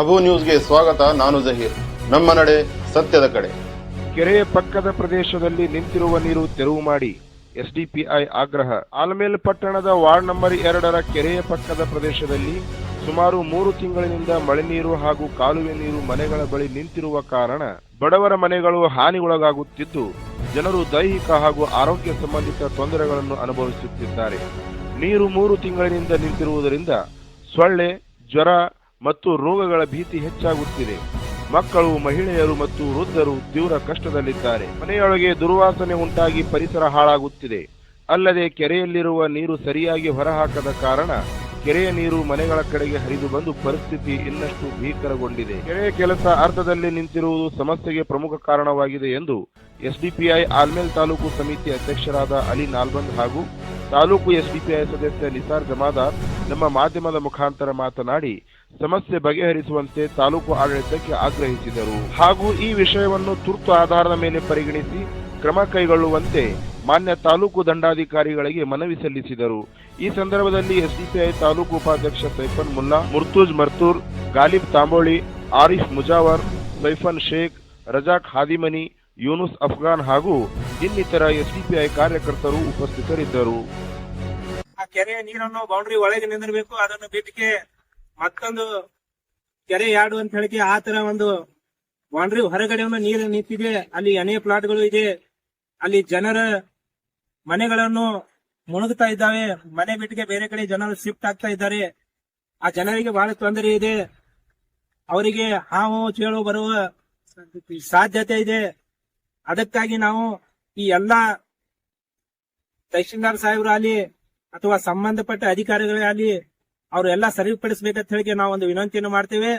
ಅಬು ನ್ಯೂಸ್ಗೆ ಸ್ವಾಗತ, ನಾನು ಜಹೀರ್. ನಮ್ಮ ನಡೆ ಸತ್ಯದ ಕಡೆ. ಕೆರೆಯ ಪಕ್ಕದ ಪ್ರದೇಶದಲ್ಲಿ ನಿಂತಿರುವ ನೀರು ತೆರವು ಮಾಡಿ, ಎಸ್ಡಿಪಿಐ ಆಗ್ರಹ. ಆಲ್ಮೇಲ್ ಪಟ್ಟಣದ ವಾರ್ಡ್ ನಂಬರ್ ಎರಡರ ಕೆರೆಯ ಪಕ್ಕದ ಪ್ರದೇಶದಲ್ಲಿ ಸುಮಾರು ಮೂರು ತಿಂಗಳಿನಿಂದ ಮಳೆ ನೀರು ಹಾಗೂ ಕಾಲುವೆ ನೀರು ಮನೆಗಳ ಬಳಿ ನಿಂತಿರುವ ಕಾರಣ ಬಡವರ ಮನೆಗಳು ಹಾನಿಗೊಳಗಾಗುತ್ತಿದ್ದು, ಜನರು ದೈಹಿಕ ಹಾಗೂ ಆರೋಗ್ಯ ಸಂಬಂಧಿತ ತೊಂದರೆಗಳನ್ನು ಅನುಭವಿಸುತ್ತಿದ್ದಾರೆ. ನೀರು ಮೂರು ತಿಂಗಳಿನಿಂದ ನಿಂತಿರುವುದರಿಂದ ಸೊಳ್ಳೆ, ಜ್ವರ ಮತ್ತು ರೋಗಗಳ ಭೀತಿ ಹೆಚ್ಚಾಗುತ್ತಿದೆ. ಮಕ್ಕಳು, ಮಹಿಳೆಯರು ಮತ್ತು ವೃದ್ಧರು ತೀವ್ರ ಕಷ್ಟದಲ್ಲಿದ್ದಾರೆ. ಮನೆಯೊಳಗೆ ದುರ್ವಾಸನೆ ಉಂಟಾಗಿ ಪರಿಸರ ಹಾಳಾಗುತ್ತಿದೆ. ಅಲ್ಲದೆ ಕೆರೆಯಲ್ಲಿರುವ ನೀರು ಸರಿಯಾಗಿ ಹೊರಹಾಕದ ಕಾರಣ ಕೆರೆಯ ನೀರು ಮನೆಗಳ ಕಡೆಗೆ ಹರಿದು ಬಂದು ಪರಿಸ್ಥಿತಿ ಇನ್ನಷ್ಟು ಭೀಕರಗೊಂಡಿದೆ. ಕೆರೆಯ ಕೆಲಸ ಅರ್ಧದಲ್ಲಿ ನಿಂತಿರುವುದು ಸಮಸ್ಯೆಗೆ ಪ್ರಮುಖ ಕಾರಣವಾಗಿದೆ ಎಂದು ಎಸ್ಡಿಪಿಐ ಆಲ್ಮೇಲ್ ತಾಲೂಕು ಸಮಿತಿ ಅಧ್ಯಕ್ಷರಾದ ಅಲಿ ನಾಲ್ಬಂದ್ ಹಾಗೂ ತಾಲೂಕು ಎಸ್ಡಿಪಿಐ ಸದಸ್ಯ ನಿಸಾರ್ ಜಮಾದಾರ್ ನಮ್ಮ ಮಾಧ್ಯಮದ ಮುಖಾಂತರ ಮಾತನಾಡಿ ಸಮಸ್ಯೆ ಬಗೆಹರಿಸುವಂತೆ ತಾಲೂಕು ಆಡಳಿತಕ್ಕೆ ಆಗ್ರಹಿಸಿದರು. ಹಾಗೂ ಈ ವಿಷಯವನ್ನು ತುರ್ತು ಆಧಾರದ ಮೇಲೆ ಪರಿಗಣಿಸಿ ಕ್ರಮ ಕೈಗೊಳ್ಳುವಂತೆ ಮಾನ್ಯ ತಾಲೂಕು ದಂಡಾಧಿಕಾರಿಗಳಿಗೆ ಮನವಿ ಸಲ್ಲಿಸಿದರು. ಈ ಸಂದರ್ಭದಲ್ಲಿ ಎಸ್ಡಿಪಿಐ ತಾಲೂಕು ಉಪಾಧ್ಯಕ್ಷ ಸೈಫನ್ ಮುಲ್ಲಾ, ಮುರ್ತೂಜ್ ಮರ್ತೂರ್, ಗಾಲಿಬ್ ತಾಂಬೋಳಿ, ಆರಿಫ್ ಮುಜಾವರ್, ಸೈಫನ್ ಶೇಖ್, ರಜಾಕ್ ಹಾದಿಮನಿ, ಯೂನುಸ್ ಅಫ್ಘಾನ್ ಹಾಗೂ ಇನ್ನಿತರ ಎಸ್ಡಿಪಿಐ ಕಾರ್ಯಕರ್ತರು ಉಪಸ್ಥಿತರಿದ್ದರು. ಆ ಕೆರೆಯ ನೀರನ್ನು ಬೌಂಡ್ರಿ ಒಳಗೆ ನಿಂದಿರಬೇಕು, ಅದನ್ನು ಬಿಟ್ಟಿಗೆ ಮತ್ತೊಂದು ಕೆರೆ ಯಾಡು ಅಂತ ಹೇಳಿ ಆ ತರ ಒಂದು ಬೌಂಡ್ರಿ ಹೊರಗಡೆ ನೀರು ನಿಂತಿದೆ, ಅಲ್ಲಿ ಅನೇಕ ಪ್ಲಾಟ್ಗಳು ಇದೆ, ಅಲ್ಲಿ ಜನರ ಮನೆಗಳನ್ನು ಮುಳುಗ್ತಾ ಇದ್ದಾವೆ, ಮನೆ ಬಿಟ್ಟಿಗೆ ಬೇರೆ ಕಡೆ ಜನರು ಶಿಫ್ಟ್ ಆಗ್ತಾ ಇದ್ದಾರೆ, ಆ ಜನರಿಗೆ ಬಹಳ ತೊಂದರೆ ಇದೆ, ಅವರಿಗೆ ಹಾವು ಚೇಳು ಬರುವ ಸಾಧ್ಯತೆ ಇದೆ, ಅದಕ್ಕಾಗಿ ನಾವು ಈ ಎಲ್ಲಾ ತಹಶೀಲ್ದಾರ್ ಅಲ್ಲಿ ಅಥವಾ ಸಂಬಂಧಪಟ್ಟ ಅಧಿಕಾರಿಗಳಾಗಲಿ ಅವರೆಲ್ಲ ಸರಿಪಡಿಸಬೇಕಂತ ಹೇಳಿ ನಾವು ಒಂದು ವಿನಂತಿಯನ್ನು ಮಾಡ್ತೇವೆ.